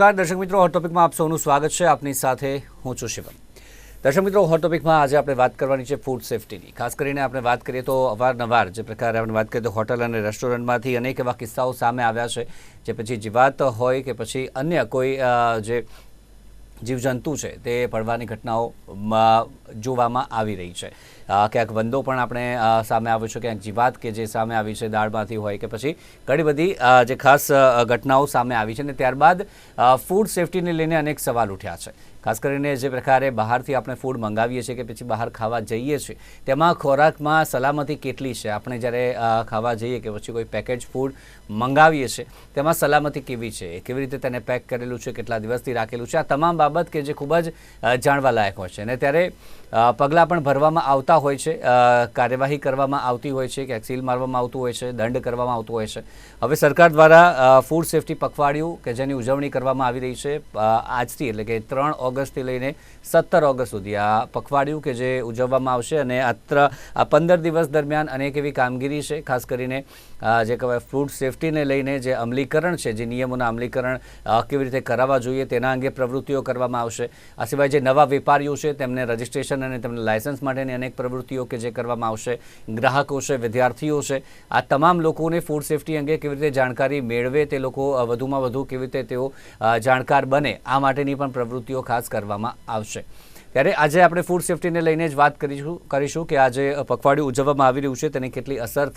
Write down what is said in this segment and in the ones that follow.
નમસ્કાર. દર્શક મિત્રો હોટ ટોપિકમાં આપ સૌનું સ્વાગત છે. આપની સાથે હું છું શિવમ. દર્શક મિત્રો હોટ ટોપિકમાં આજે આપણે વાત કરવાની છે ફૂડ સેફ્ટીની ખાસ કરીને આપણે વાત કરીએ તો અવારનવાર જે પ્રકારે આપણે વાત કરીએ તો હોટલ અને રેસ્ટોરન્ટમાંથી અનેક એવા કિસ્સાઓ સામે આવ્યા છે, જે પછી જીવાત હોય કે પછી અન્ય કોઈ જે જીવજંતુ છે તે પડવાની ઘટનાઓ જોવામાં આવી રહી છે. ક્યાંક વંદો પણ આપણે સામે આવ્યો છે, ક્યાંક જીવાત કે જે સામે આવી છે, દાળમાંથી હોય કે પછી ઘણી બધી જે ખાસ ઘટનાઓ સામે આવી છે અને ત્યારબાદ ફૂડ સેફટીને લઈને અનેક સવાલ ઉઠ્યા છે. ખાસ કરીને જે પ્રકારે બહારથી આપણે ફૂડ મંગાવીએ છીએ કે પછી બહાર ખાવા જઈએ છીએ, તેમાં ખોરાકમાં સલામતી કેટલી છે? આપણે જ્યારે ખાવા જઈએ કે પછી કોઈ પેકેજ ફૂડ મંગાવીએ છીએ, તેમાં સલામતી કેવી છે? કેવી રીતે તેને પેક કરેલું છે? કેટલા દિવસથી રાખેલું છે? આ તમામ બાબત કે જે ખૂબ જ જાણવાલાયક જાણવા લાયક હોય છે. અને ત્યારે પગલાં પણ ભરવામાં આવતા હોય છે કાર્યવાહી કરવામાં આવતી હોય છે ક્યાંક સીલ મારવામાં આવતું હોય છે, દંડ કરવામાં આવતું હોય છે. હવે સરકાર દ્વારા ફૂડ સેફ્ટી પખવાડિયું કે જેની ઉજવણી કરવામાં આવી રહી છે આજથી એટલે કે ત્રણ ઓગસ્ટથી લઈને સત્તર ઓગસ્ટ સુધી આ પખવાડિયું કે જે ઉજવવામાં આવશે અને અત્ર આ પંદર દિવસ દરમિયાન અનેક એવી કામગીરી છે, ખાસ કરીને જે કહેવાય ફૂડ સેફ્ટીને લઈને જે અમલીકરણ છે, જે નિયમોના અમલીકરણ કેવી રીતે કરાવવા જોઈએ તેના અંગે પ્રવૃત્તિઓ કરવામાં આવશે. આ સિવાય જે નવા વેપારીઓ છે, તેમને રજિસ્ટ્રેશન અને તેમને લાયસન્સ માટેની અનેક પ્રવૃત્તિઓ કે જે કરવામાં આવશે. ગ્રાહકો છે, વિદ્યાર્થીઓ છે, આ તમામ લોકોને ફૂડ સેફ્ટી અંગે કેવી રીતે જાણકારી મેળવે તે લોકો વધુમાં વધુ કેવી રીતે તેઓ જાણકાર બને, આ માટેની પણ પ્રવૃત્તિઓ ખાસ કરવામાં આવશે. ત્યારે આજે આપણે ફૂડ સેફ્ટીને લઈને જ વાત કરીશું કરીશું કે આજે પખવાડિયું ઉજવવામાં આવી રહ્યું છે, તેની કેટલી અસર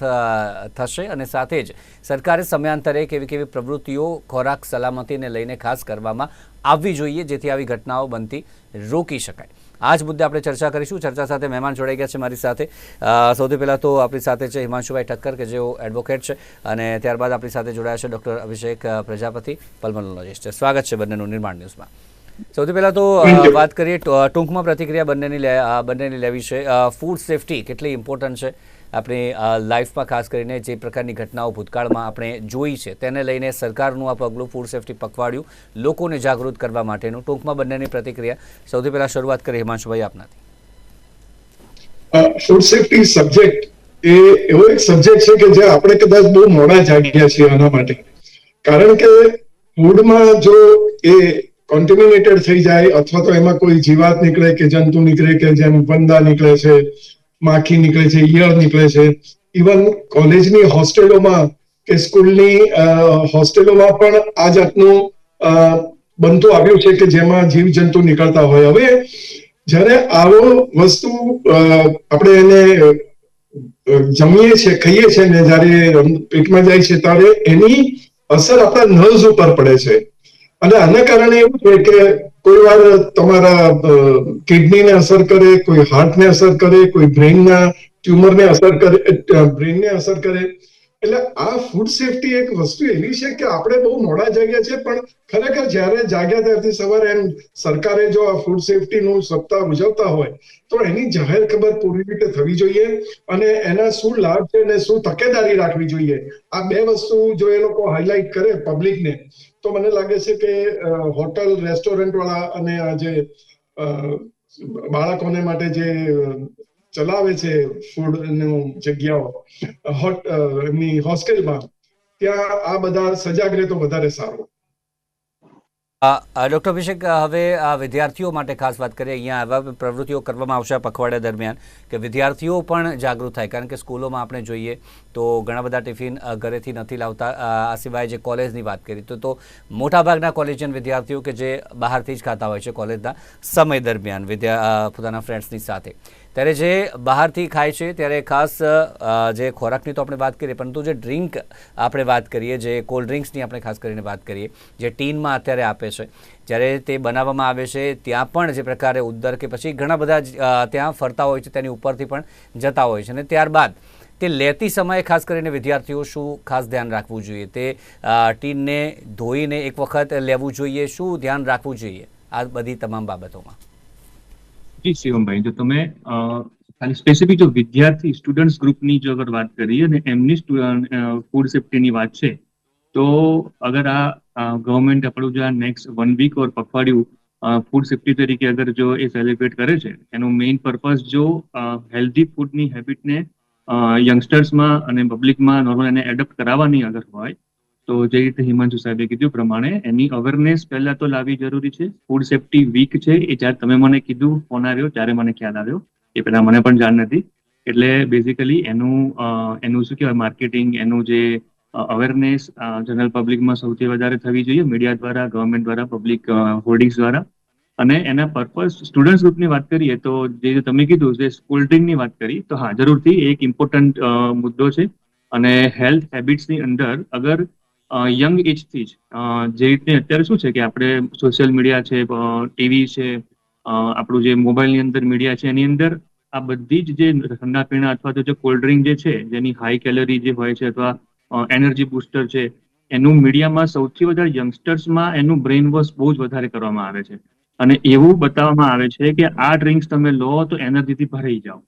થશે અને સાથે જ સરકારે સમયાંતરે કેવી કેવી પ્રવૃત્તિઓ ખોરાક સલામતીને લઈને ખાસ કરવામાં આવવી જોઈએ, જેથી આવી ઘટનાઓ બનતી રોકી શકાય. આ જ મુદ્દે આપણે ચર્ચા કરીશું. ચર્ચા સાથે મહેમાન જોડાઈ ગયા છે મારી સાથે. સૌથી પહેલાં તો આપણી સાથે છે હિમાંશુભાઈ ઠક્કર, કે જેઓ એડવોકેટ છે, અને ત્યારબાદ આપણી સાથે જોડાયા છે ડૉક્ટર અભિષેક પ્રજાપતિ પલ્મોનોલોજીસ્ટ સ્વાગત છે બંનેનું નિર્માણ ન્યૂઝમાં. સૌથી પહેલાં તો. વાત કરીએ ટૂંકમાં પ્રતિક્રિયા બંનેની બંનેની લેવી છે. ફૂડ સેફ્ટી કેટલી ઇમ્પોર્ટન્ટ છે આપણી લાઈફમાં ખાસ કરીને જે પ્રકારની ઘટનાઓ ભૂતકાળમાં આપણે જોઈ છે તેને લઈને સરકારનું આ પગલું ફૂડ સેફ્ટી પખવાડિયું લોકોને જાગૃત કરવા માટેનું. ટૂંકમાં બંનેની પ્રતિક્રિયા. સૌથી પહેલાં શરૂઆત કરી હિમાંશુભાઈ આપનાથી. ફૂડ સેફ્ટી સબ્જેક્ટ એ એવો એક સબ્જેક્ટ છે કે જે આપણે કદાચ બહુ મોડા જાગ્યા છીએ આના માટે. કારણ કે ફૂડમાં જો એ કોન્ટેમિનેટેડ થઈ જાય અથવા તો એમાં કોઈ જીવાત નીકળે કે જંતુ નીકળે કે જેમ વંદા નીકળે છે, માખી નીકળે છે, ઈયળ નીકળે છે. ઇવન કોલેજની હોસ્ટેલોમાં કે સ્કૂલની હોસ્ટેલોમાં પણ આ જાતનું બનતું આવ્યું છે કે જેમાં જીવજંતુ નીકળતા હોય. હવે જ્યારે આવો વસ્તુ આપણે એને જમીએ છીએ ખાઈએ છીએ ને જ્યારે પેટમાં જાય છે, ત્યારે એની અસર આપણા નર્વ્સ ઉપર પડે છે. અને આના કારણે એવું છે કે કોઈ વાર તમારા કિડનીને અસર કરે, કોઈ હાર્ટને અસર કરે, કોઈ બ્રેઇનના ટ્યુમરને અસર કરે બ્રેઇનને અસર કરે. એટલે આ ફૂડ સેફટી એક વસ્તુ એવી છે કે આપણે બહુ મોડા જાગ્યા છે, પણ ખરેખર જ્યારે જાગ્યા ત્યારથી સવારે એમ સરકારે જો આ ફૂડ સેફટીનું સપ્તાહ ઉજવતા હોય, તો એની જાહેર ખબર પૂરી રીતે થવી જોઈએ અને એના શું લાભ છે અને શું તકેદારી રાખવી જોઈએ. આ બે વસ્તુ જો એ લોકો હાઇલાઇટ કરે પબ્લિકને તો મને લાગે છે કે હોટલ, રેસ્ટોરન્ટ વાળા અને આ જે બાળકોને માટે જે ચલાવે છે ફૂડ જગ્યાઓ, હોટ એમની હોસ્ટેલમાં ત્યાં આ બધા સજાગ રહે તો વધારે સારું. ડૉક્ટર અભિષેક હવે આ વિદ્યાર્થીઓ માટે ખાસ વાત કરીએ, અહીંયા આવા પ્રવૃત્તિઓ કરવામાં આવશે પખવાડિયા દરમિયાન, કે વિદ્યાર્થીઓ પણ જાગૃત થાય. કારણ કે સ્કૂલોમાં આપણે જોઈએ તો ઘણા બધા ટિફિન ઘરેથી નથી લાવતા. આ સિવાય જે કોલેજની વાત કરી, તો તો મોટાભાગના કોલેજિયન વિદ્યાર્થીઓ કે જે બહારથી જ ખાતા હોય છે કોલેજના સમય દરમિયાન વિદ્યા પોતાના ફ્રેન્ડ્સની સાથે. ત્યારે જે બહારથી ખાય છે, ત્યારે ખાસ જે ખોરાકની તો આપણે વાત કરીએ, પરંતુ જે ડ્રિંક આપણે વાત કરીએ, જે કોલ્ડ ડ્રિંક્સની આપણે ખાસ કરીને વાત કરીએ, જે ટીનમાં અત્યારે આપે છે, જ્યારે તે બનાવવામાં આવે છે, ત્યાં પણ જે પ્રકારે ઉદ્દર કે પછી ઘણા બધા ત્યાં ફરતા હોય છે, તેની ઉપરથી પણ જતા હોય છે અને ત્યારબાદ તે લેતી સમયે ખાસ કરીને વિદ્યાર્થીઓ શું ખાસ ધ્યાન રાખવું જોઈએ? તે ટીનને ધોઈને એક વખત લેવું જોઈએ, શું ધ્યાન રાખવું જોઈએ? આ બધી તમામ બાબતોમાં. જી શિવમભાઈ જો તમે ખાલી સ્પેસિફિક જો વિદ્યાર્થી સ્ટુડન્ટ્સ ગ્રુપની જો અગર વાત કરીએ અને એમની ફૂડ સેફ્ટીની વાત છે, તો અગર આ ગવર્મેન્ટ આપણું જે નેક્સ્ટ વન વીક ઓર પખવાડિયું ફૂડ સેફ્ટી તરીકે અગર જો એ સેલિબ્રેટ કરે છે, એનો મેઇન પર્પઝ જો હેલ્ધી ફૂડની હેબિટને યંગસ્ટર્સમાં અને પબ્લિકમાં નોર્મલ એને એડપ્ટ કરાવવાની અગર હોય તો જે રીતે હિમાંશુ સાહેબે કીધું પ્રમાણે એની અવેરનેસ પહેલા તો લાવવી જરૂરી છે. ફૂડ સેફ્ટી વીક છે એ જ્યારે તમે મને કીધું ફોન આવ્યો, ત્યારે મને ખ્યાલ આવ્યો. એ પહેલા મને પણ જાણ નથી. એટલે બેઝિકલી એનું એનું શું કહેવાય માર્કેટિંગ એનું જે અવેરનેસ જનરલ પબ્લિકમાં સૌથી વધારે થવી જોઈએ મીડિયા દ્વારા ગવર્મેન્ટ દ્વારા પબ્લિક હોર્ડિંગ્સ દ્વારા. અને એના પર્પઝ સ્ટુડન્ટ્સ ગ્રુપની વાત કરીએ તો જે તમે કીધું, જે સ્કૂલ ડ્રિંકની વાત કરી, તો હા, જરૂરથી એક ઇમ્પોર્ટન્ટ મુદ્દો છે. અને હેલ્થ હેબિટ્સની અંદર અગર યંગ એજથી જ. જે રીતે અત્યારે શું છે કે આપણે સોશિયલ મીડિયા છે ટીવી છે આપણું જે મોબાઈલની અંદર મીડિયા છે, એની અંદર આ બધી જ જે ઠંડા પીણા અથવા તો જે કોલ્ડ ડ્રિંક જે છે, જેની હાઈ કેલરી જે હોય છે અથવા એનર્જી બુસ્ટર છે, એનું મીડિયામાં સૌથી વધારે યંગસ્ટર્સમાં એનું બ્રેઇન વોશ બહુ જ વધારે કરવામાં આવે છે. અને એવું બતાવવામાં આવે છે કે આ ડ્રિંક્સ તમે લો તો એનર્જીથી ભરાઈ જાઓ.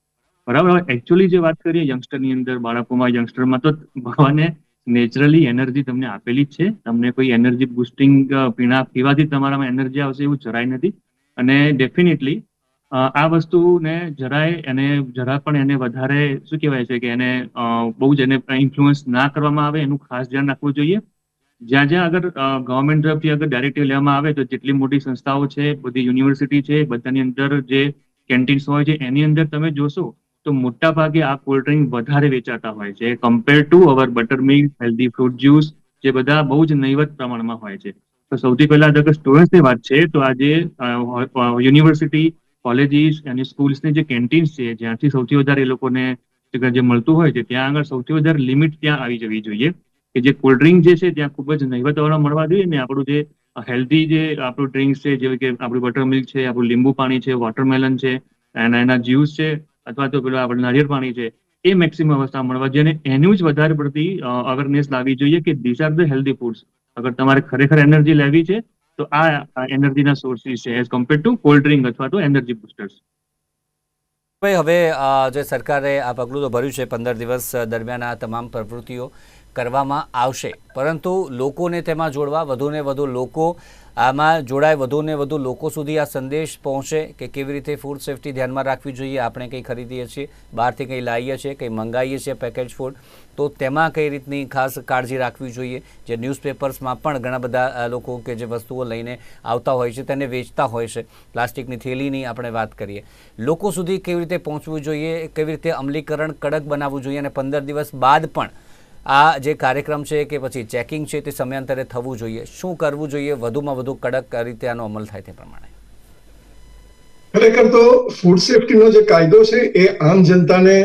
બરાબર? એકચ્યુઅલી જે વાત કરીએ યંગસ્ટરની અંદર, બાળકોમાં યંગસ્ટરમાં તો ભગવાને નેચરલી એનર્જી તમને આપેલી જ છે. તમને કોઈ એનર્જી બુસ્ટિંગ પીણા પીવાથી તમારામાં એનર્જી આવશે એવું જરાય નથી. અને ડેફિનેટલી આ વસ્તુને જરાય એને, જરા પણ એને વધારે, શું કહેવાય છે કે એને બહુ જ એને ઇન્ફ્લુઅન્સ ના કરવામાં આવે એનું ખાસ ધ્યાન રાખવું જોઈએ. જ્યાં જ્યાં અગર ગવર્મેન્ટ તરફથી અગર ડાયરેક્ટિવ લેવામાં આવે તો જેટલી મોટી સંસ્થાઓ છે, બધી યુનિવર્સિટી છે, બધાની અંદર જે કેન્ટીન્સ હોય છે, એની અંદર તમે જોશો તો મોટા ભાગે આ કોલ્ડ ડ્રિંક વધારે વેચાતા હોય છે compare to our butter milk healthy fruit juice જે બધા બહુ જ નહીવત પ્રમાણમાં હોય છે. તો સૌથી પહેલા અગર સ્ટુડન્ટ્સની વાત છે, તો આજે યુનિવર્સિટી કોલેજીસ અને સ્કૂલ્સની જે કેન્ટીન્સ છે, જ્યાંથી સૌથી વધારે એ લોકોને જે મળતું હોય છે, ત્યાં આગળ સૌથી વધારે લિમિટ ત્યાં આવી જવી જોઈએ. કે જે કોલ્ડ ડ્રિંક જે છે, ત્યાં ખૂબ જ નહીવત વાળા મળવા જોઈએ ને આપણું જે હેલ્ધી જે આપણું ડ્રિંક્સ છે, જેવી કે આપણું બટર મિલ્ક છે, આપણું લીંબુ પાણી છે વોટરમેલન છે, એના એના જ્યુસ છે અથવા તો પેલું આપણે નારિયેળ પાણી છે, એ મેક્સિમમ અવસ્થા મળવા જોઈએ એનું જ વધારે પડતી અવેરનેસ લાવવી જોઈએ કે this are the healthy foods અગર તમારે ખરેખર એનર્જી લેવી છે, તો આ એનર્જીના સોર્સિસ છે as compare to cold drink અથવા તો એનર્જી બુસ્ટર્સ ભાઈ, હવે જે સરકારે આ પગલું તો ભર્યું છે, પંદર દિવસ દરમિયાન આ તમામ પ્રવૃત્તિઓ કરવામાં આવશે. પરંતુ લોકોને તેમાં જોડવા વધુને વધુ લોકો આમાં જોડાય વધુને વધુ લોકો સુધી આ સંદેશ પહોંચે કે કેવી રીતે ફૂડ સેફટી ધ્યાનમાં રાખવી જોઈએ, આપણે કંઈ ખરીદીએ છીએ, બહારથી કંઈ લાવીએ છીએ, કંઈ મંગાવીએ છીએ પેકેજ ફૂડ તો તેમાં કઈ રીતની ખાસ કાળજી રાખવી જોઈએ? જે ન્યૂઝપેપર્સમાં પણ ઘણા બધા લોકો કે જે વસ્તુઓ લઈને આવતા હોય છે, તેને વેચતા હોય છે. પ્લાસ્ટિકની થેલીની આપણે વાત કરીએ. લોકો સુધી કેવી રીતે પહોંચવું જોઈએ? કેવી રીતે અમલીકરણ કડક બનાવવું જોઈએ? અને પંદર દિવસ બાદ પણ આ જે કાર્યક્રમ છે કે પછી ચેકિંગ છે તે સમયાંતરે થવું જોઈએ. શું કરવું જોઈએ? વધુમાં વધુ કડક રીતે આનો અમલ થાય તે પ્રમાણે. ખરેખર તો ફૂડ સેફ્ટીનો જે કાયદો છે એ આમ જનતાને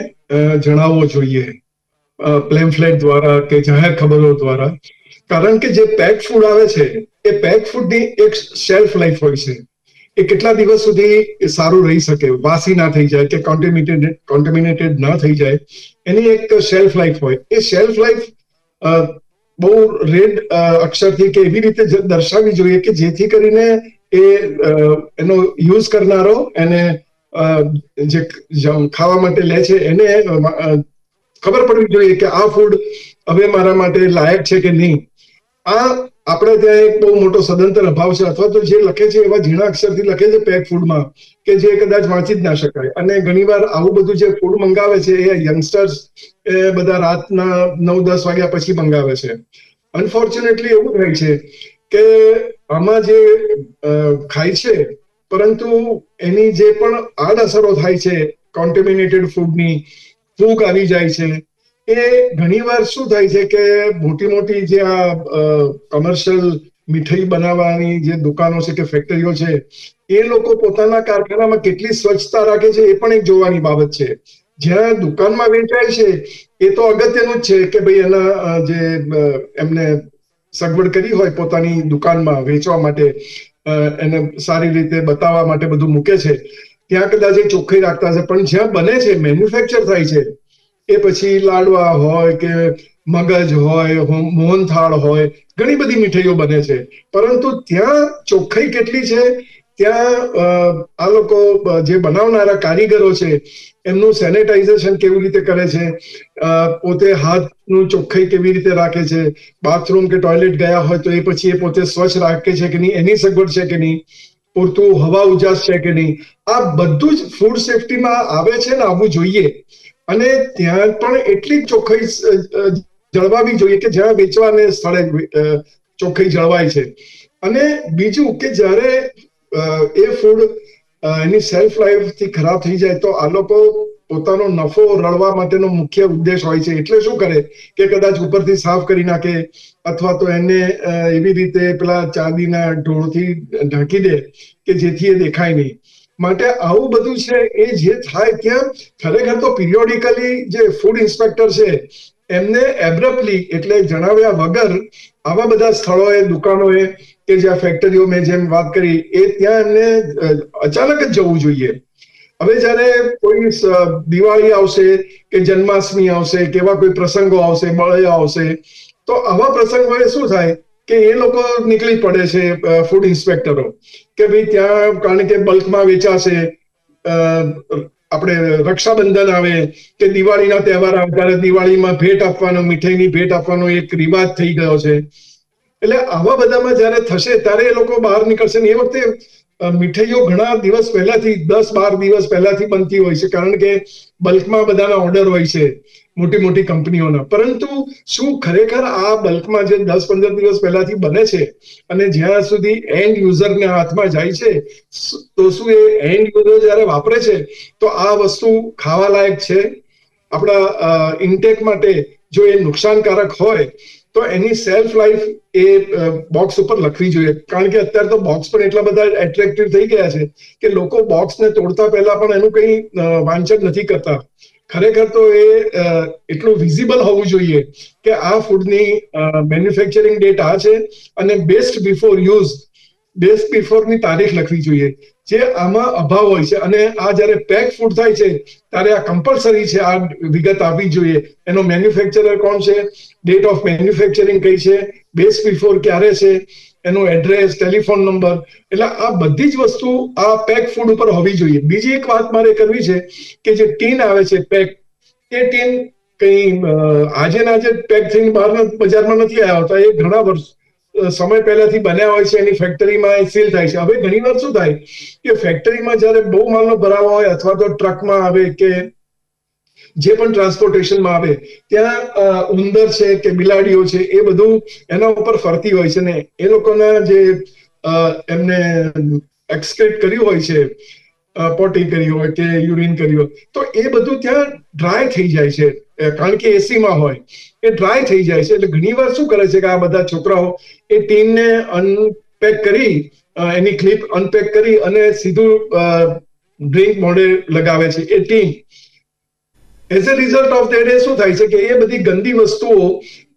જણાવવો જોઈએ. પ્લેમ્ફલેટ દ્વારા કે જાહેર ખબરો દ્વારા. કારણ કે જે પેક ફૂડ આવે છે, એ પેક ફૂડની એક શેલ્ફ લાઈફ હોય છે. એ કેટલા દિવસ સુધી સારું રહી શકે, વાસી ના થઈ જાય કે કોન્ટેમિનેટેડ કોન્ટેમિનેટેડ ના થઈ જાય, એની એક શેલ્ફ લાઈફ હોય. એ શેલ્ફ લાઈફ બહુ રેડ અક્ષરથી કે એવી રીતે દર્શાવવી જોઈએ કે જેથી કરીને એ એનો યુઝ કરનારો એને જે ખાવા માટે લે છે, એને ખબર પડવી જોઈએ કે આ ફૂડ હવે મારા માટે લાયક છે કે નહીં. આ આપણે ત્યાં એક બહુ મોટો સદંતર અભાવ છે, અથવા તો જે લખે છે એવા ઝીણા અક્ષરથી લખે છે પેક ફૂડમાં કે જે કદાચ વાંચી જ ના શકાય. અને ઘણીવાર આવું બધું જે ફૂડ મંગાવે છે, એ યંગસ્ટર્સ એ બધા રાતના નવ, દસ વાગ્યા પછી મંગાવે છે. અનફોર્ચ્યુનેટલી એવું થાય છે કે આમાં જે ખાય છે, પરંતુ એની જે પણ આડઅસરો થાય છે કોન્ટેમિનેટેડ ફૂડની ફૂગ આવી જાય છે એ ઘણીવાર શું થાય છે કે મોટી મોટી જે આ કમર્શિયલ મીઠાઈ બનાવવાની જે દુકાનો છે કે ફેક્ટરીઓ છે, એ લોકો પોતાના કારખાનામાં કેટલી સ્વચ્છતા રાખે છે એ પણ એક જોવાની બાબત છે. જ્યાં દુકાનમાં વેચાય છે, એ તો અગત્યનું જ છે કે ભાઈ એના જે એમને સગવડ કરી હોય પોતાની દુકાનમાં વેચવા માટે એને સારી રીતે બતાવવા માટે બધું મૂકે છે, ત્યાં કદાચ એ ચોખ્ખી રાખતા હશે. પણ જ્યાં બને છે મેન્યુફેક્ચર થાય છે એ પછી લાડવા હોય કે મગજ હોય મોહનથાળ હોય, ઘણી બધી મીઠાઈઓ બને છે. પરંતુ ત્યાં ચોખ્ખાઈ કેટલી છે? ત્યાં આ લોકો જે બનાવનારા કારીગરો છે, એમનું સેનેટાઇઝેશન કેવી રીતે કરે છે? પોતે હાથનું ચોખ્ખાઈ કેવી રીતે રાખે છે? બાથરૂમ કે ટોયલેટ ગયા હોય તો એ પછી એ પોતે સ્વચ્છ રાખે છે કે નહીં? એની સગવડ છે કે નહીં? પૂરતું હવા ઉજાસ છે કે નહીં? આ બધું જ ફૂડ સેફટીમાં આવે છે ને? આવવું જોઈએ. અને ત્યાં પણ એટલી ચોખ્ખાઈ જળવાવી જોઈએ કે જ્યાં વેચવાને સ્થળે ચોખ્ખાઈ જળવાય છે. અને બીજું કે જ્યારે એ ફૂડ એની સેલ્ફ લાઈફથી ખરાબ થઈ જાય તો આ લોકો પોતાનો નફો રળવા માટેનો મુખ્ય ઉદ્દેશ હોય છે. એટલે શું કરે કે કદાચ ઉપરથી સાફ કરી નાખે અથવા તો એને એવી રીતે પેલા ચાંદીના ઢોળથી ઢાંકી દે કે જેથી એ દેખાય નહીં. માટે આવું બધું છે એ જે થાય ત્યાં ખરેખર તો પિરિયોડિકલી જે ફૂડ ઇન્સ્પેક્ટર છે, એમને એબ્રપ્ટલી એટલે જણાવ્યા વગર આવા બધા સ્થળોએ, દુકાનોએ કે જ્યાં ફેક્ટરીઓ મેં જેમ વાત કરી, એ ત્યાં એમને અચાનક જ જવું જોઈએ. હવે જ્યારે કોઈ દિવાળી આવશે કે જન્માષ્ટમી આવશે, કેવા કોઈ પ્રસંગો આવશે બળયો આવશે, તો આવા પ્રસંગોએ શું થાય? કે એ લોકો નીકળી પડે છે ફૂડ ઇન્સ્પેક્ટરો કે ભાઈ ત્યાં, કારણ કે બલ્કમાં વેચાશે આપણે રક્ષાબંધન આવે, કે દિવાળીના તહેવાર આવતા દિવાળીમાં ભેટ આપવાનો, મીઠાઈની ભેટ આપવાનો એક રિવાજ થઈ ગયો છે. એટલે આવા બધામાં જ્યારે થશે, ત્યારે એ લોકો બહાર નીકળશે ને એ વખતે મીઠાઈઓ ઘણા દિવસ પહેલાથી, દસ બાર દિવસ પહેલાથી બનતી હોય છે. કારણ કે બલ્કમાં બધાના ઓર્ડર હોય છે. મોટી મોટી કંપનીઓના. પરંતુ શું ખરેખર આ બલ્કમાં જે દસ પંદર દિવસ પહેલાથી બને છે અને જ્યાં સુધી એન્ડ યુઝરને હાથમાં જાય છે, તો શું એ એન્ડ યુઝર જ્યારે વાપરે છે, તો આ વસ્તુ ખાવા લાયક છે. આપણા ઇન્ટેક માટે જો એ નુકસાનકારક હોય, તો એની સેલ્ફ લાઈફ એ બોક્સ ઉપર લખવી જોઈએ. કારણ કે અત્યારે તો બોક્સ પણ એટલા બધા એટ્રેક્ટિવ થઈ ગયા છે કે લોકો બોક્સને તોડતા પહેલા પણ એનું કંઈ વાંચન નથી કરતા. ખરેખર તો એ એટલું વિઝિબલ હોવું જોઈએ કે આ ફૂડની મેન્યુફેક્ચરિંગ ડેટ આ છે અને બેસ્ટ બિફોર યુઝ બેસ્ટ બિફોરની તારીખ લખવી જોઈએ. જે આમાં અભાવ હોય છે અને આ જ્યારે પેક ફૂડ થાય છે, ત્યારે આ કમ્પલસરી છે આ વિગત આપવી જોઈએ. એનો મેન્યુફેક્ચરર કોણ છે? ડેટ ઓફ મેન્યુફેક્ચરિંગ કઈ છે? બેસ્ટ બિફોર ક્યારે છે? એનો એડ્રેસ ટેલિફોન નંબર એટલે આ બધી જ વસ્તુ આ પેક ફૂડ ઉપર હોવી જોઈએ. બીજી એક વાત મારે કરવી છે કે જે ટીન આવે છે પેક એ ટીન કઈ આજે ના જે પેક થઈને બહાર બજારમાં નથી આવ્યા હોતા એ ઘણા વર્ષ સમય પહેલાથી બન્યા હોય છે. એની ફેક્ટરીમાં એ સીલ થાય છે. હવે ઘણી વાર શું થાય કે ફેક્ટરીમાં જ્યારે બહુ માલનો ભરાવો હોય અથવા તો ટ્રકમાં આવે કે જે પણ ટ્રાન્સપોર્ટેશનમાં આવે, ત્યાં ઉંદર છે કે બિલાડીઓ છે, એ બધું એના ઉપર ફરતી હોય છે ને એ લોકોના જે એમને એક્સક્રેટ કર્યું હોય છે પોટી કરી હોય કે યુરિન કરી હોય, તો એ બધું ત્યાં ડ્રાય થઈ જાય છે. કારણ કે એસીમાં હોય. એ ડ્રાય થઈ જાય છે. એટલે ઘણી વાર શું કરે છે કે આ બધા છોકરાઓ એ ટીનને અનપેક કરી એની ક્લિપ અનપેક કરી અને સીધું ડ્રિંક મોડે લગાવે છે. એ tin as a result of that એ શું થાય છે કે એ બધી ગંદી વસ્તુઓ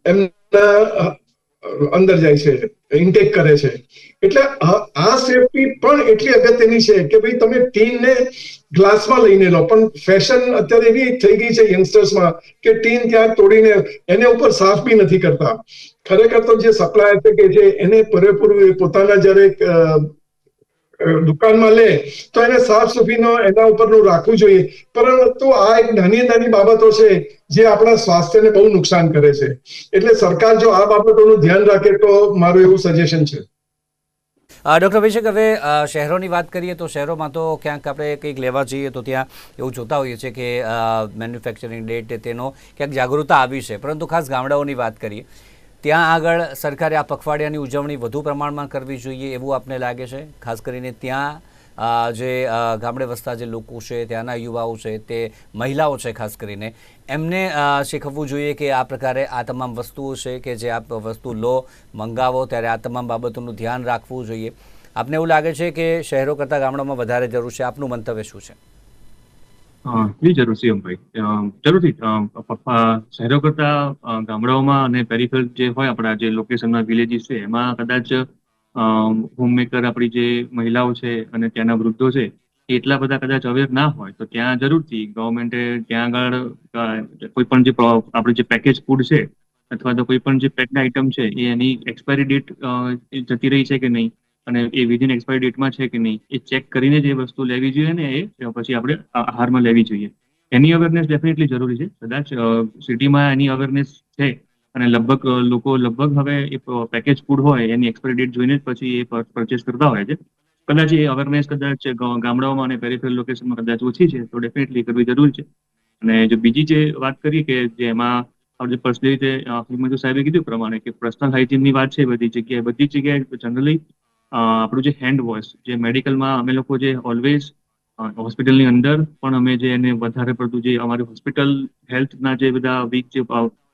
એમના અંદર જાય છે ઇન્ટેક કરે છે. એટલે આ સેફટી પણ એટલી અગત્યની છે કે ભાઈ તમે ટીનને ગ્લાસમાં લઈને લો. પણ ફેશન અત્યારે એવી થઈ ગઈ છે યંગસ્ટર્સમાં કે ટીન ત્યાં તોડીને એને ઉપર સાફ બી નથી કરતા. ખરેખર તો જે સપ્લાયર છે કે જે એને પૂરેપૂરું પોતાના જ્યારે દુકાનમાં લે, તો એને સાફ સુફીનો એના ઉપરનું રાખવું જોઈએ. પરંતુ આ એક નાની નાની બાબતો છે, જે આપણા સ્વાસ્થ્યને બહુ નુકસાન કરે છે. એટલે સરકાર જો આ બાબતોનું ધ્યાન રાખે, તો મારું એવું સજેશન છે. ડૉક્ટર અભિષેક, હવે શહેરોની વાત કરીએ તો શહેરોમાં તો ક્યાંક આપણે કંઈક લેવા જઈએ તો ત્યાં એવું જોતા હોઈએ છીએ કે મેન્યુફેક્ચરિંગ ડેટ તેનો ક્યાંક જાગૃતતા આવી છે. પરંતુ ખાસ ગામડાઓની વાત કરીએ ત્યાં આગળ સરકારે આ પખવાડિયાની ઉજવણી વધુ પ્રમાણમાં કરવી જોઈએ એવું આપને લાગે છે? ખાસ કરીને ત્યાં જે ગામડે વસતા જે લોકો છે, ત્યાંના યુવાઓ છે, તે મહિલાઓ છે ખાસ કરીને, એમને શીખવવું જોઈએ કે આ પ્રકારે આ તમામ વસ્તુઓ છે કે જે આપ વસ્તુ લો, મંગાવો, ત્યારે આ તમામ બાબતોનું ધ્યાન રાખવું જોઈએ. આપને એવું લાગે છે કે શહેરો કરતાં ગામડામાં વધારે જરૂર છે? આપનું મંતવ્ય શું છે? જી જરૂર શિવમભાઈ જરૂરથી. શહેરો કરતા ગામડાઓમાં અને પેરિફેરલ જે હોય આપણા જે લોકેશનના વિલેજીસ છે, એમાં કદાચ હોમમેકર આપણી જે મહિલાઓ છે અને ત્યાંના વૃદ્ધો છે, એટલા બધા કદાચ અવેર ના હોય, તો ત્યાં જરૂરથી ગવર્મેન્ટે ત્યાં આગળ કોઈ પણ જે આપણે જે પેકેજ ફૂડ છે, અથવા તો કોઈ પણ જે પેકડ આઇટમ છે, એ એની એક્સપાયરી ડેટ જતી રહી છે કે નહીં? અને એ વિધિન એક્સપાયરી ડેટમાં છે કે નહીં, એ ચેક કરીને જે વસ્તુ લેવી જોઈએ ને એ પછી આપણે આહારમાં લેવી જોઈએ. એની અવેરનેસ ડેફિનેટલી જરૂરી છે. કદાચ સિટીમાં એની અવેરનેસ છે અને લગભગ લોકો લગભગ હવે એ પેકેજ ફૂડ હોય, એની એક્સપાયરી ડેટ જોઈને જ પછી એ પરચેસ કરતા હોય છે. કદાચ એ અવેરનેસ કદાચ ગામડાઓમાં અને પેરિફેરલ લોકેશનમાં કદાચ ઓછી છે, તો ડેફિનેટલી કરવી જરૂરી છે. અને જો બીજી જે વાત કરીએ કે જેમાં આપણે પર્સનલી રીતે હિમંતુ સાહેબે કીધું પ્રમાણે કે પર્સનલ હાઇજીનની વાત છે, બધી જગ્યાએ બધી જગ્યાએ જનરલી આપણું જે હેન્ડ વોશ જે મેડિકલમાં અમે લોકો જે ઓલવેઝ હોસ્પિટલની અંદર પણ અમે જે એને વધારે પડતું જે અમારી હોસ્પિટલ હેલ્થના જે બધા વીક જે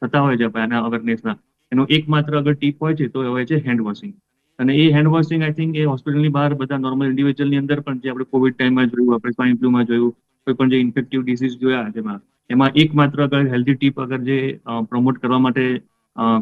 થતા હોય છે એના અવેરનેસના એનો એકમાત્ર અગર ટીપ હોય છે, તો એ હોય છે હેન્ડ વોશિંગ અને એ હેન્ડ વોશિંગ આઈ થિંક એ હોસ્પિટલની બહાર બધા નોર્મલ ઇન્ડિવિજ્યુઅલની અંદર પણ જે આપણે કોવિડ ટાઈમમાં જોયું, આપણે સ્વાઇન ફ્લુમાં જોયું, કોઈ પણ જે ઇન્ફેક્ટિવ ડિસીઝ જોયા જેમાં, એમાં એકમાત્ર અગર હેલ્ધી ટીપ અગર જે પ્રમોટ કરવા માટે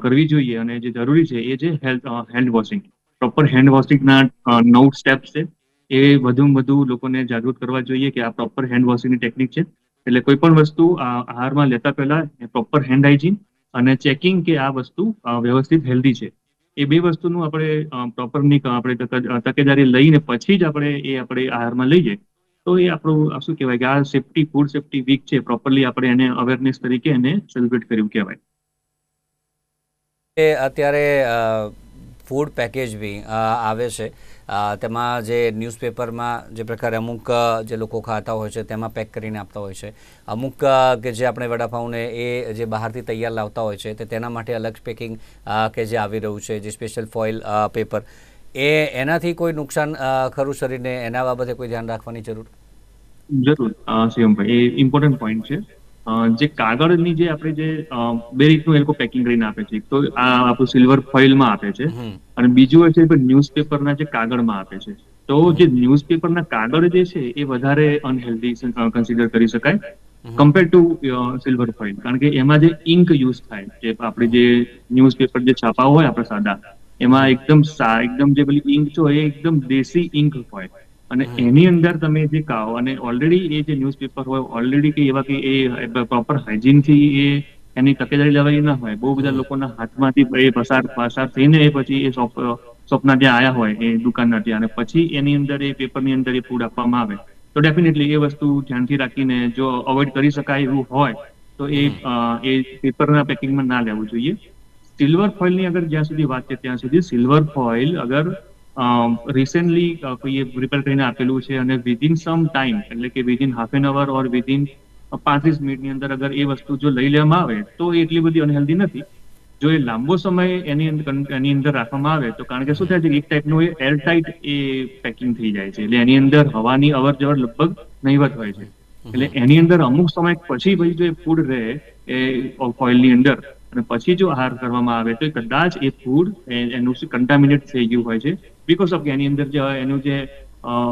કરવી જોઈએ અને જે જરૂરી છે એ છે health hand washing proper hand વોશિંગના નવ સ્ટેપ્સ છે. એ વધુમાં વધુ લોકોને જાગૃત કરવા જોઈએ કે આ પ્રોપર હેન્ડ વોશિંગની ટેકનિક છે. એટલે કોઈ પણ વસ્તુ આહારમાં લેતા પહેલા પ્રોપર હેન્ડ હાઇજીન અને ચેકિંગ કે આ વસ્તુ વ્યવસ્થિત હેલ્ધી છે. એ બે વસ્તુનું આપણે પ્રોપરની આપણે તકે- તકેદારી લઈને પછી જ આપણે એ આપણે આહારમાં લઈએ. તો એ આપણું શું કહેવાય કે આ સેફટી ફૂડ સેફટી વીક છે. પ્રોપરલી આપણે એને અવેરનેસ તરીકે એને સેલિબ્રેટ કર્યું કહેવાય. અત્યારે ફૂડ પેકેજ બી આવે છે. તેમાં જે ન્યૂઝપેપરમાં જે પ્રકારે અમુક જે લોકો ખાતા હોય છે, તેમાં પેક કરીને આપતા હોય છે. અમુક કે જે આપણે વડાપાઉંને એ જે બહારથી તૈયાર લાવતા હોય છે, તે તેના માટે અલગ પેકિંગ કે જે આવી રહ્યું છે, જે સ્પેશિયલ ફોઇલ પેપર એ એનાથી કોઈ નુકસાન ખરું શરીરને? એના બાબતે કોઈ ધ્યાન રાખવાની જરૂર? જરૂર. શિવમભાઈ, એ ઇમ્પોર્ટન્ટ પોઈન્ટ છે. જે કાગળની જે આપણે જે બે રીતનું એ લોકો પેકિંગ કરીને આપે છે. એક તો આ આપણું સિલ્વર ફોઇલમાં આપે છે અને બીજું હોય છે ન્યૂઝપેપરના જે કાગળમાં આપે છે. તો જે ન્યૂઝપેપરના કાગળ જે છે એ વધારે અનહેલ્ધી કન્સિડર કરી શકાય કમ્પેર ટુ સિલ્વર ફોઇલ કારણ કે એમાં જે ઇંક યુઝ થાય જે આપણે જે ન્યૂઝપેપર જે છાપા હોય આપણે સાદા એમાં એકદમ એકદમ જે પેલી ઇંક છે એ એકદમ દેશી ઇંક હોય. અને એની અંદર તમે જે કાઓ અને ઓલરેડી એ જે ન્યૂઝપેપર હોય ઓલરેડી કે એવા કે એ પ્રોપર હાઇજીનથી એ એની તકેદારી લેવાઈ ના હોય. બહુ બધા લોકોના હાથમાંથી એ પસાર પસાર થઈને એ પછી એ શોપ શોપના ત્યાં આયા હોય એ દુકાનના ત્યાં. અને પછી એની અંદર એ પેપરની અંદર એ ફૂડ આપવામાં આવે. તો ડેફિનેટલી એ વસ્તુ ધ્યાનથી રાખીને જો અવોઇડ કરી શકાય એવું હોય તો એ એ પેપરના પેકિંગમાં ના લેવું જોઈએ. સિલ્વર ફોઇલની અગર જ્યાં સુધી વાત છે ત્યાં સુધી સિલ્વર ફોઇલ અગર રિસેન્ટલી કોઈએ પ્રિપેર કરીને આપેલું છે અને વિધિન સમ ટાઈમ એટલે કે within half an hour or within પાંત્રીસ મિનિટની અંદર અગર એ વસ્તુ જો લઈ લેવામાં આવે તો એ એટલી બધી અનહેલ્ધી નથી. જો એ લાંબો સમય એની અંદર એની અંદર રાખવામાં આવે તો કારણ કે શું થાય છે એક ટાઈપનું એ એરટાઇટ એ પેકિંગ થઈ જાય છે. એટલે એની અંદર હવાની અવર જવર લગભગ નહીવત હોય છે. એટલે એની અંદર અમુક સમય પછી ભાઈ જો એ ફૂડ રહે એ ફોઇલની અંદર અને પછી જો આહાર કરવામાં આવે તો કદાચ એ ફૂડ એનું કન્ટામિનેટ થઈ ગયું હોય છે. બીકોઝ ઓફ કે એની અંદર જે એનું જે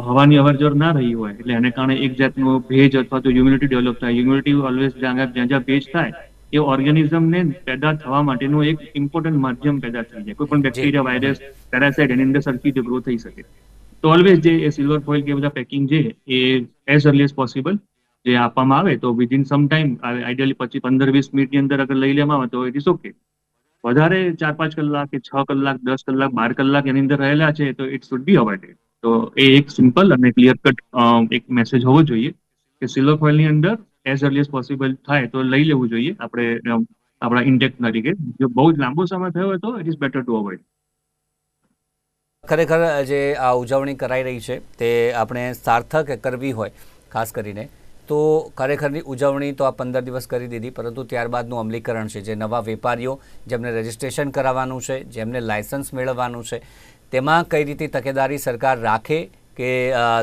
હવાની અવરજવર ના રહી હોય એટલે એને કારણે એક જાતનો ભેજ અથવા તો હ્યુમિડિટી ડેવલપ થાય. હ્યુમિડિટી ઓલવેઝ જ્યાં જ્યાં જ્યાં ભેજ થાય એ ઓર્ગેનિઝમને પેદા થવા માટેનું એક ઇમ્પોર્ટન્ટ માધ્યમ પેદા થઈ જાય. કોઈ પણ બેક્ટેરિયા વાયરસ પેરાસાઇટ એની અંદર સરખી જે ગ્રો થઈ શકે. તો ઓલવેઝ જે સિલ્વર ફોઇલ કે બધા પેકિંગ છે એ એઝ અર્લી એઝ પોસિબલ જે આપવામાં આવે તો વિધિન સમ ટાઈમ આઈડિયલી પછી પંદર વીસ મિનિટની અંદર અગર લઈ લેવામાં આવે તો ઇટ ઇઝ ઓકે વધારે ચાર પાંચ કલાક કે છ કલાક, દસ કલાક, બાર કલાક એની અંદર રહેલા છે તો ઇટ શુડ બી અવોઇડેડ તો એ એક સિમ્પલ અને ક્લિયર કટ એક મેસેજ હોવો જોઈએ કે સિલ્વર ફોઇલની અંદર એઝ અર્લી એઝ પોસિબલ થાય તો લઈ લેવું જોઈએ. આપણે આપણા ઇન્ટેક તરીકે. જો બહુ જ લાંબો સમય થયો હોય તો it is better to avoid ખરેખર જે આ ઉજવણી કરાઈ રહી છે તે આપણે સાર્થક કરવી હોય, ખાસ કરીને. તો ખરેખરની ઉજવણી તો આ પંદર દિવસ કરી દીધી, પરંતુ ત્યારબાદનું અમલીકરણ છે. જે નવા વેપારીઓ જેમને રજિસ્ટ્રેશન કરાવવાનું છે, જેમને લાયસન્સ મેળવવાનું છે, તેમાં કઈ રીતે તકેદારી સરકાર રાખે કે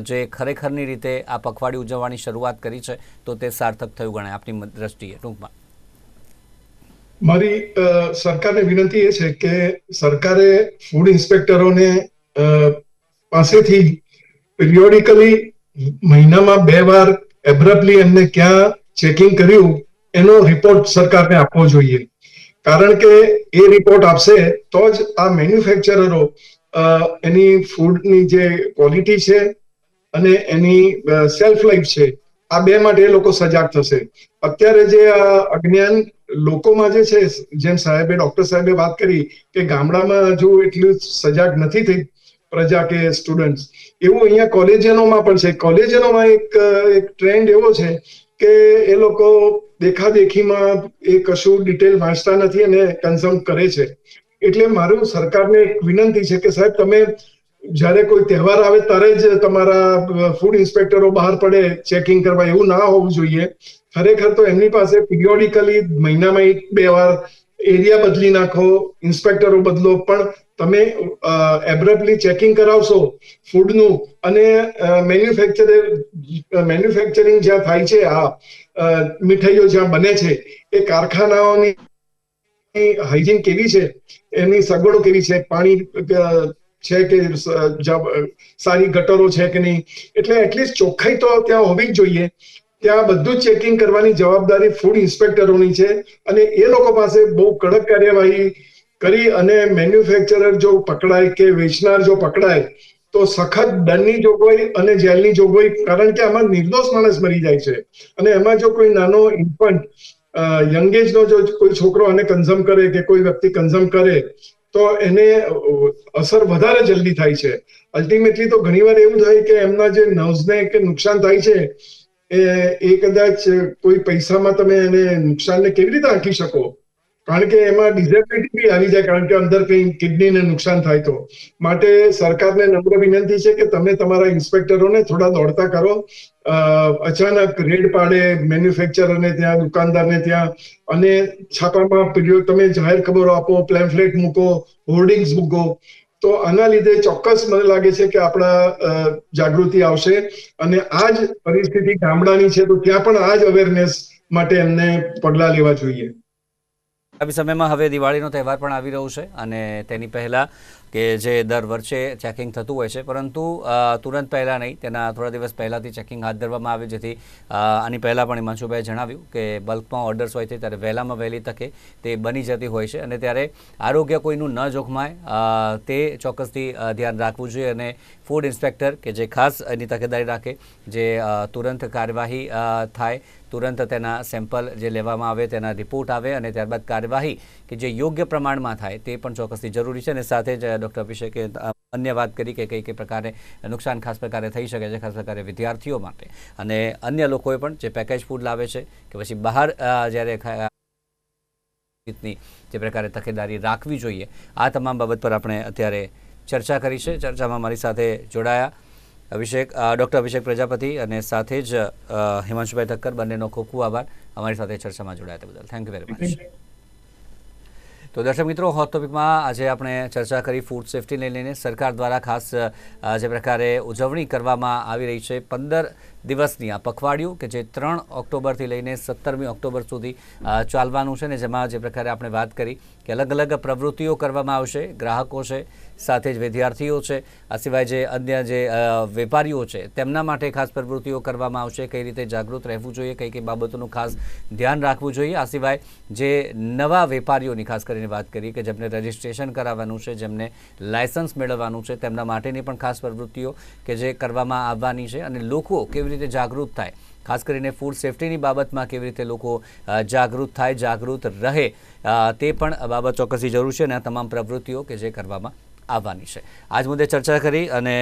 જે ખરેખરની રીતે આ પખવાડી ઉજવવાની શરૂઆત કરી છે, તો તે સાર્થક થયું ગણાય? આપની દ્રષ્ટિએ, ટૂંકમાં. મારી સરકારને વિનંતી એ છે કે સરકારે ફૂડ ઇન્સ્પેક્ટરોને પાસેથી પિરિયોડિકલી મહિનામાં બે વાર એબ્રપ્ટલી એમને ક્યાં ચેકિંગ કર્યું, એનો રિપોર્ટ સરકારને આપવો જોઈએ. કારણ કે એ રિપોર્ટ આપશે તો જ આ મેન્યુફેક્ચરરો એની ફૂડની જે ક્વોલિટી છે અને એની સેલ્ફ લાઈફ છે, આ બે માટે એ લોકો સજાગ થશે. અત્યારે જે આ અજ્ઞાન લોકોમાં જે છે, જેમ સાહેબે ડોક્ટર સાહેબે વાત કરી કે ગામડામાં હજુ એટલું સજાગ નથી થઈ પ્રજા કે સ્ટુડન્ટ એવું અહીંયા કોલેજનોમાં પણ છે. કોલેજનોમાં એક એક ટ્રેન્ડ એવો છે કે એ લોકો દેખાદેખીમાં એ કશું ડિટેલ વાંચતા નથી અને કન્ઝ્યુમ કરે છે. એટલે મારું સરકારને એક વિનંતી છે કે સાહેબ, તમે જ્યારે કોઈ તહેવાર આવે ત્યારે જ તમારા ફૂડ ઇન્સ્પેક્ટરો બહાર પડે ચેકિંગ કરવા. એવું ના હોવું જોઈએ. ખરેખર તો એમની પાસે પિરિયોડિકલી મહિનામાં એક, બે વાર એરિયા બદલી નાખો, ઇન્સ્પેક્ટરો બદલો, પણ તમે એબ્રબલી ચેકિંગ કરાવશો ફૂડનું અને મેન્યુફેક્ચર મેન્યુફેક્ચરિંગ જ્યાં થાય છે, આ મીઠાઈઓ જ્યાં બને છે, એ કારખાનાઓની હાઇજીન કેવી છે, એની સગવડો કેવી છે, પાણી છે કે સારી ગટરો છે કે નહીં, એટલે એટલીસ્ટ ચોખ્ખાઈ તો ત્યાં હોવી જ જોઈએ. ત્યાં બધું ચેકિંગ કરવાની જવાબદારી ફૂડ ઇન્સ્પેક્ટરોની છે અને એ લોકો પાસે બહુ કડક કાર્યવાહી કરી અને મેન્યુફેક્ચરર જો પકડાય કે વેચનાર જો પકડાય, તો સખત દંડની જોગવાઈ અને જેલની જોગવાઈ, કારણ કે આમાં નિર્દોષ માણસ મરી જાય છે. અને એમાં જો કોઈ નાનો ઇન્ફન્ટ યંગ એજ નો જો કોઈ છોકરો આને કન્ઝમ કરે કે કોઈ વ્યક્તિ કન્ઝમ કરે, તો એને અસર વધારે જલ્દી થાય છે. અલ્ટિમેટલી તો ઘણીવાર એવું થાય કે એમના જે નર્વ્સને કે નુકસાન થાય છે એ કદાચ કોઈ પૈસામાં તમે એને નુકસાનને કેવી રીતે આંકી શકો? કારણ કે એમાં ડિઝેબિલિટી બી આવી જાય, કારણ કે અંદર કઈ કિડનીને નુકસાન થાય તો. માટે સરકારને નમ્ર વિનંતી છે કે તમે તમારા ઇન્સ્પેક્ટરોને થોડા દોડતા કરો. અચાનક રેડ પાડે મેન્યુફેક્ચરરને ત્યાં દુકાનદારને ત્યાં. અને છાપામાં પીરિયડ તમે જાહેર ખબરો આપો પ્લેમ્ફલેટ મૂકો હોર્ડિંગ્સ મૂકો. તો આના લીધે ચોક્કસ મને લાગે છે કે આપણા જાગૃતિ આવશે અને આ જ પરિસ્થિતિ ગામડાની છે તો ત્યાં પણ આ જ અવેરનેસ માટે એમને પગલાં લેવા જોઈએ. આગામી સમયમાં હવે દિવાળીનો તહેવાર પણ આવી રહ્યો છે અને તેની પહેલાં કે જે દર વર્ષે ચેકિંગ થતું હોય છે, પરંતુ તુરંત પહેલાં નહીં, તેના થોડા દિવસ પહેલાંથી ચેકિંગ હાથ ધરવામાં આવે, જેથી આની પહેલાં પણ હિમાંશુભાઈએ જણાવ્યું કે બલ્કમાં ઓર્ડર્સ હોય છે, ત્યારે વહેલામાં વહેલી તકે તે બની જતી હોય છે અને ત્યારે આરોગ્ય કોઈનું ન જોખમાય તે ચોક્કસથી ધ્યાન રાખવું જોઈએ અને ફૂડ ઇન્સ્પેક્ટર કે જે ખાસ એની તકેદારી રાખે, જે તુરંત કાર્યવાહી થાય તુરંત તેના સેમ્પલ જે લેવામાં આવે, તેના રિપોર્ટ આવે અને ત્યારબાદ કાર્યવાહી કે જે યોગ્ય પ્રમાણમાં થાય તે પણ ચોક્કસથી જરૂરી છે અને સાથે જ ડૉક્ટર અભિષેકે અન્ય વાત કરી કે કઈ કઈ પ્રકારે નુકસાન ખાસ પ્રકારે થઈ શકે છે, ખાસ પ્રકારે વિદ્યાર્થીઓ માટે. અને અન્ય લોકોએ પણ જે પેકેજ ફૂડ લાવે છે કે પછી બહાર જ્યારે રીતની જે પ્રકારે તકેદારી રાખવી જોઈએ, આ તમામ બાબત પર આપણે અત્યારે ચર્ચા કરી છે. ચર્ચામાં મારી સાથે જોડાયા અભિષેક ડૉક્ટર અભિષેક પ્રજાપતિ અને સાથે જ હિમાંશુભાઈ ઠક્કર બંનેનો ખૂબ ખૂબ આભાર. અમારી સાથે ચર્ચામાં જોડાયા બદલ. થેન્ક યુ વેરી મચ તો દર્શક મિત્રો હોટ ટોપિકમાં આજે આપણે ચર્ચા કરી ફૂડ સેફ્ટીને લઈને. સરકાર દ્વારા ખાસ જે પ્રકારે ઉજવણી કરવામાં આવી રહી છે. પંદર દિવસની આ પખવાડિયું કે જે ત્રણ ઓક્ટોબરથી લઈને સત્તરમી ઓક્ટોબર સુધી ચાલવાનું છે ને જેમાં જે પ્રકારે આપણે વાત કરી કે અલગ અલગ પ્રવૃત્તિઓ કરવામાં આવશે, ગ્રાહકો છે, સાથે જ વિદ્યાર્થીઓ છે, આ સિવાય જે અન્ય જે વેપારીઓ છે, તેમના માટે ખાસ પ્રવૃત્તિઓ કરવામાં આવશે, કઈ રીતે જાગૃત રહેવું જોઈએ, કઈ કઈ બાબતોનું ખાસ ધ્યાન રાખવું જોઈએ, આ સિવાય જે નવા વેપારીઓની ખાસ કરીને વાત કરી કે જેમને રજિસ્ટ્રેશન કરાવવાનું છે, જેમને લાયસન્સ મેળવવાનું છે, તેમના માટેની પણ ખાસ પ્રવૃત્તિઓ કે જે કરવામાં આવવાની છે અને લોકો કેવી રીતે જાગૃત થાય. ખાસ કરીને ફૂડ સેફટીની બાબતમાં કેવી રીતે લોકો જાગૃત થાય, જાગૃત રહે તે પણ બાબત ચોક્કસી જરૂર છે અને આ તમામ પ્રવૃત્તિઓ કે જે કરવામાં આવવાની છે. આજ મુદ્દે ચર્ચા કરી અને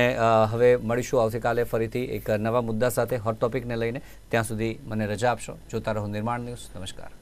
હવે મળીશું આવતીકાલે ફરીથી એક નવા મુદ્દા સાથે હોટ ટોપિકને લઈને. ત્યાં સુધી મને રજા આપશો. જોતા રહો નિર્માણ ન્યૂઝ. નમસ્કાર.